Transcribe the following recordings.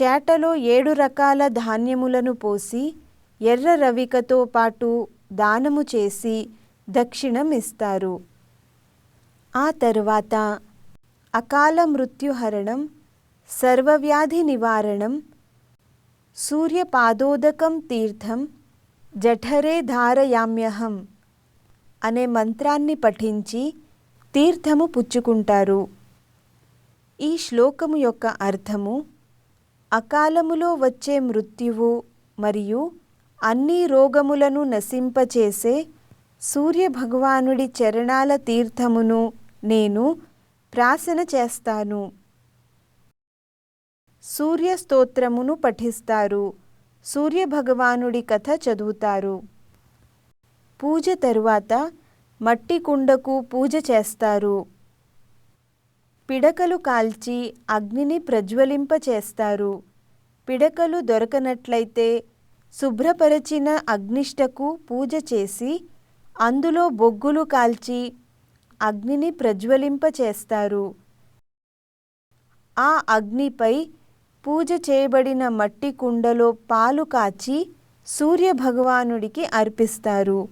చేటలో ఏడు రకాల ధాన్యములను పోసి ఎర్ర రవికతో పాటు దానము చేసి దక్షిణం ఇస్తారు ఆ తరువాత అకాల మృత్యుహరణం సర్వవ్యాధి నివారణం సూర్యపాదోదకం తీర్థం జఠరే ధారయామ్యహం అనే మంత్రాన్ని పఠించి తీర్థము పుచ్చుకుంటారు. ఈ శ్లోకము యొక్క అర్థము అకాలములో వచ్చే మృత్యువు మరియు అన్ని రోగములను నశింపచేసే సూర్యభగవానుడి చరణాల తీర్థమును నేను ప్రాసన చేస్తాను. సూర్య స్తోత్రమును పఠిస్తారు. సూర్యభగవానుడి కథ చదువుతారు. పూజ తరువాత మట్టి కుండకు పూజ చేస్తారు. పిడకలు కాల్చి అగ్నిని ప్రజ్వలింపచేస్తారు. పిడకలు దొరకనట్లయితే శుభ్రపరచిన అగ్నిష్టకు పూజ చేసి అందులో బొగ్గులు కాల్చి అగ్నిని ప్రజ్వలింపచేస్తారు. ఆ అగ్నిపై పూజ చేయబడిన మట్టి కుండలో పాలు కాచి సూర్యభగవానుడికి అర్పిస్తారు.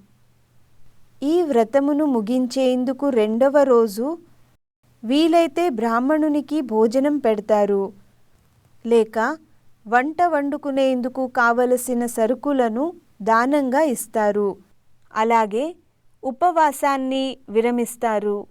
ఈ వ్రతమును ముగించేందుకు రెండవ రోజు వీలైతే బ్రాహ్మణునికి భోజనం పెడతారు. లేక వంట వండుకునేందుకు కావలసిన సరుకులను దానంగా ఇస్తారు. అలాగే ఉపవాసాన్ని విరమిస్తారు.